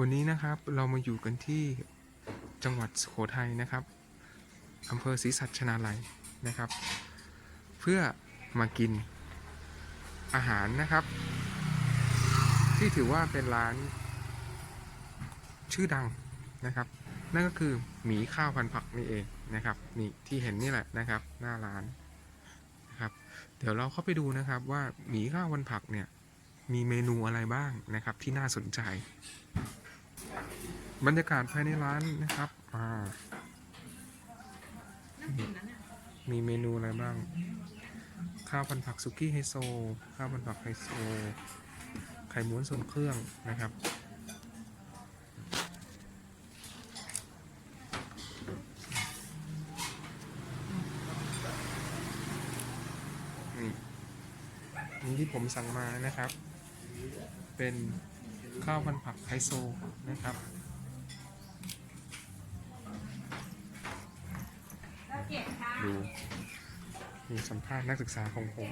วันนี้นะครับเรามาอยู่กันที่จังหวัดสุโขทัยนะครับอำเภอศรีสัชนาลัยนะครับ เพื่อมากินอาหารนะครับ ที่ถือว่าเป็นร้านชื่อดังนะครับ นั่นก็คือหมีข้าวพันผักนี่เองนะครับนี่ที่เห็นนี่แหละนะครับ หน้าร้านนะครับ เดี๋ยวเราเข้าไปดูนะครับว่าหมีข้าวพันผักเนี่ย มีเมนูอะไรบ้างนะครับที่น่าสนใจ บรรยากาศภายในร้านนะครับอ่ามีมีเมนูอะไรบ้าง ข้าวพันผักสุกี้ไฮโซ ข้าวพันผักไฮโซ ไข่ม้วนส่วนเครื่องนะครับนี่นี่ที่ผมสั่งมานะครับ เป็นข้าวพันผักไฮโซนะครับดูมีสัมภาษณ์นักศึกษาของผม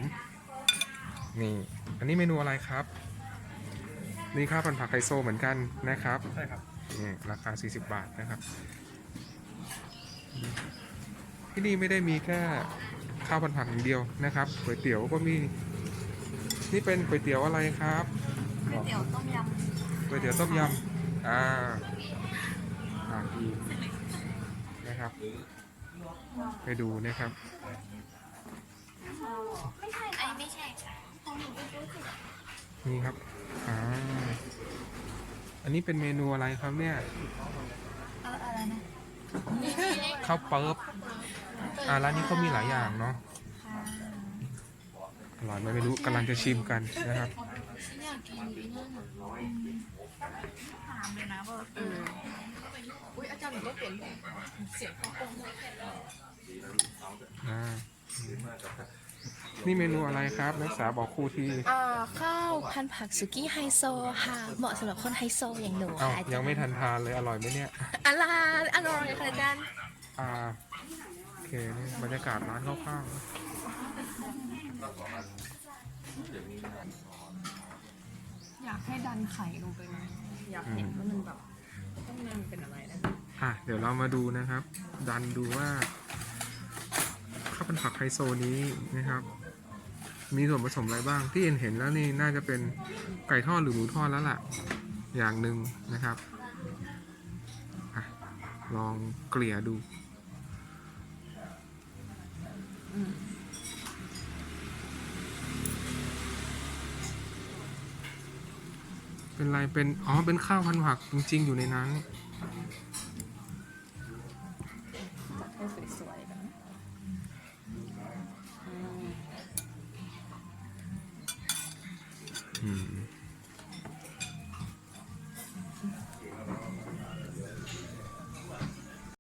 นี่ อันนี้เมนูอะไรครับ นี่ข้าวพันผักไฮโซเหมือนกันนะครับ ใช่ครับนี่ราคา 40 บาทนะครับ ที่นี่ไม่ได้มีแค่ข้าวพันผักอย่างเดียวนะครับก๋วยเตี๋ยวก็มี นี่เป็นก๋วยเตี๋ยวอะไรครับก๋วยเตี๋ยวต้มยำก๋วยเตี๋ยวต้มยำอ่าอ่าดีนะครับไปดูนะครับไม่ใช่ไอ้ไม่ใช่ค่ะของหนูเป็นก๋วยเตี๋ยวนี่ครับอ่าอันนี้เป็นเมนูอะไรครับเนี่ยเอออะไรนะข้าวเปิ๊บอ่าร้านนี้เขามีหลายอย่างเนาะค่ะ อร่อยไหมไม่รู้กำลังจะชิมกันนะครับฉันอยากกินอีนั่นอะถามเลยนะว่าเอออุ้ยอาจารย์หนูก็เปลี่ยนเสียงเขาคงด้วยอ่า นี่เมนูอะไรครับนักศึกษาบอกครูทีอ่าข้าวพันผักสุกี้ไฮโซค่ะ เหมาะสำหรับคนไฮโซอย่างหนูเอ้าค่ะอาจารยังไม่ทันทานเลยอร่อยไหมเนี่ย อะไรอร่อยค่ะอาจารย์ อ่าโอเคนี่บรรยากาศร้านคร่าวอ ให้ดันไข่ลงไปอยากเห็นว่ามันแบบต้องมันเป็นอะไรนะอะเดี๋ยวเรามาดูนะครับ ดันดูว่าข้าวเป็นผักไฮโซนี้นะครับ มีส่วนผสมอะไรบ้างที่เห็นเห็นแล้วนี่น่าจะเป็นไก่ทอดหรือหมูทอดแล้วล่ะ อย่างหนึ่งนะครับอลองเกลี่ยดู เป็นไรเป็น อ๋อ เป็นข้าวพันผักจริง ๆ อยู่ในนั้นให้สวยๆกันอืม